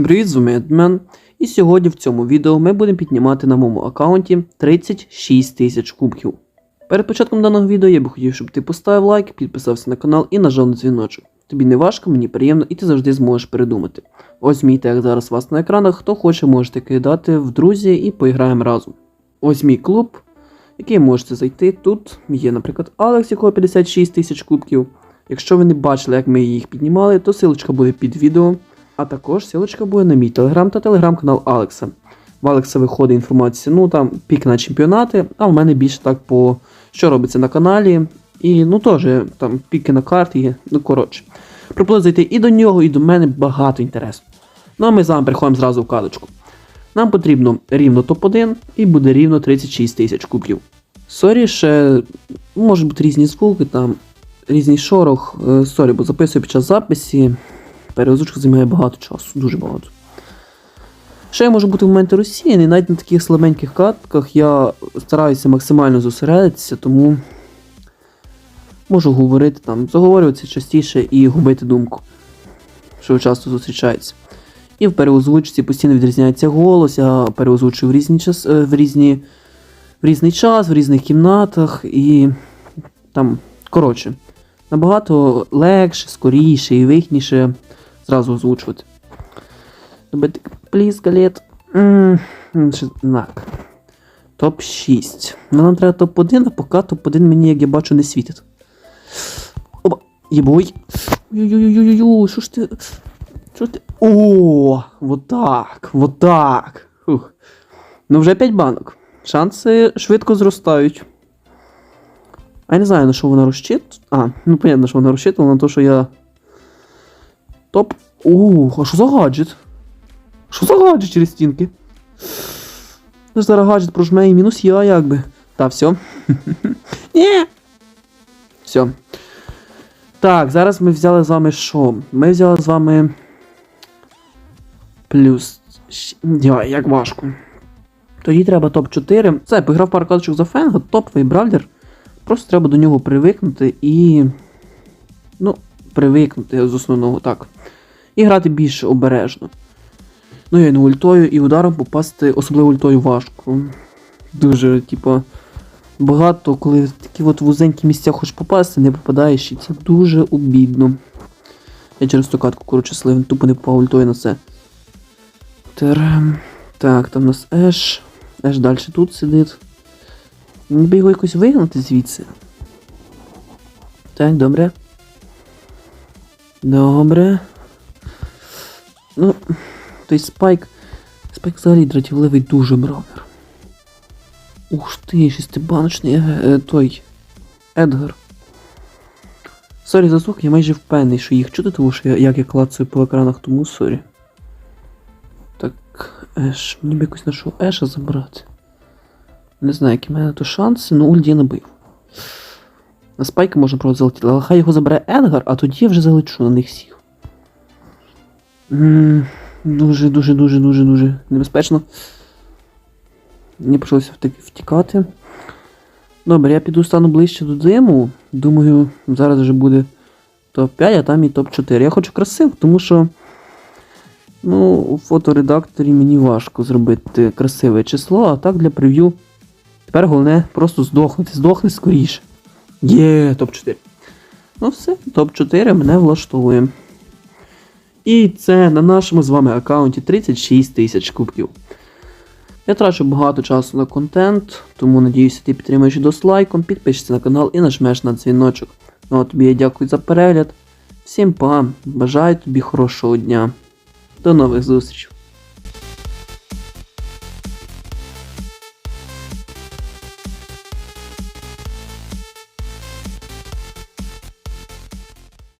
Всім привіт, з вами Едмен. І сьогодні в цьому відео ми будемо піднімати на моєму аккаунті 36 тисяч кубків. Перед початком даного відео я би хотів, щоб ти поставив лайк, підписався на канал і нажав на дзвіночок. Тобі не важко, мені приємно і ти завжди зможеш передумати. Ось мій тег зараз вас на екранах. Хто хоче, можете кидати в друзі і поіграємо разом. Ось мій клуб, який можете зайти. Тут є, наприклад, Алекс, якого 56 тисяч кубків. Якщо ви не бачили, як ми їх піднімали, то силочка буде під відео. А також силочка буде на мій телеграм та телеграм-канал Алекса. В Алекса виходить інформація, ну там пік на чемпіонати, а в мене більше так по що робиться на каналі. І ну теж там піки на карти є, ну коротше. Пропоную зайти і до нього, і до мене багато інтересу. Ну а ми з вами переходимо зразу в кадочку. Нам потрібно рівно топ-1 і буде рівно 36 тисяч кубків. Сорі, ще можуть бути різні звуки, там різний шорох. Е, Сорі, бо записую під час записі. Переозвучка займає багато часу, дуже багато. Ще я можу бути в моменти розсіяний, навіть на таких слабеньких катках я стараюся максимально зосередитися, тому можу говорити там, заговорюватися частіше і губити думку, що часто зустрічається. І в переозвучці постійно відрізняється голос, я переозвучую в різні час, е, в різні, в різний час, в різних кімнатах і там, коротше, набагато легше, скоріше і вигідніше зразу озвучувати. Пліз, галет. Так. Топ-6. Ну, нам треба топ-1, а поки топ-1 мені, як я бачу, не світить. Опа, єбой. Ю-ю-ю-ю-ю, що ж ти. Що ти. О, вот так, вот так. Фух. Ну, вже 5 банок. Шанси швидко зростають. А я не знаю, на що вона розчит. А, ну понятно, що вона розчитувала на те, що я. Топ. О, а що за гаджет? Що за гаджет через стінки? Ну, зараз гаджет прожме і мінус я якби. Та, все. Ні. Все. Так, зараз ми взяли з вами що? Ми взяли з вами. Плюс. Йой, як важко. Тоді треба топ-4. Це, пограв пару карточок за фенга, топовий бравлер. Просто треба до нього привикнути і. Ну, привикнути з основного так. І грати більш обережно. Ну, я не ультою і ударом попасти, особливо ультою важко. Дуже, типа, багато, коли в такі от вузенькі місця хочеш попасти, не попадаєш, і це дуже обідно. Я через ту катку, коротше, сливен, тупо не попав ультою на це. Терем. Так, там у нас Еш. Еш далі тут сидить. Ніби його якось вигнати звідси. Так, добре. Добре. Ну, той спайк. Спайк взагалі дратівливий дуже бравлер. Ух ти, шестибаночний е, е, той. Едгар. Сорі за звук, я майже впевнений, що їх чути, тому що я, як я клацаю по екранах, тому сорі. Так, Еш, мені б якось нашого Еша забрати. Не знаю, які в мене то шанси, ну ульт я набив. На спайка можна просто залетіти, але хай його забере Едгар, а тоді я вже залечу на них всіх. Дуже, дуже, дуже, дуже, дуже небезпечно. Мені прийшлося втікати. Добре, я піду стану ближче до диму. Думаю, зараз вже буде топ-5, а там і топ-4. Я хочу красив, тому що. Ну, у фоторедакторі мені важко зробити красиве число, а так для прев'ю. Тепер головне просто здохнути. Здохни скоріше. Є, топ-4. Ну все, топ-4 мене влаштовує. І це на нашому з вами аккаунті 36 тисяч кубків. Я трачу багато часу на контент, тому надіюся, ти підтримаєш відео з лайком, підпишешся на канал і нажмеш на дзвіночок. Ну а тобі я дякую за перегляд. Всім па, бажаю тобі хорошого дня. До нових зустрічей.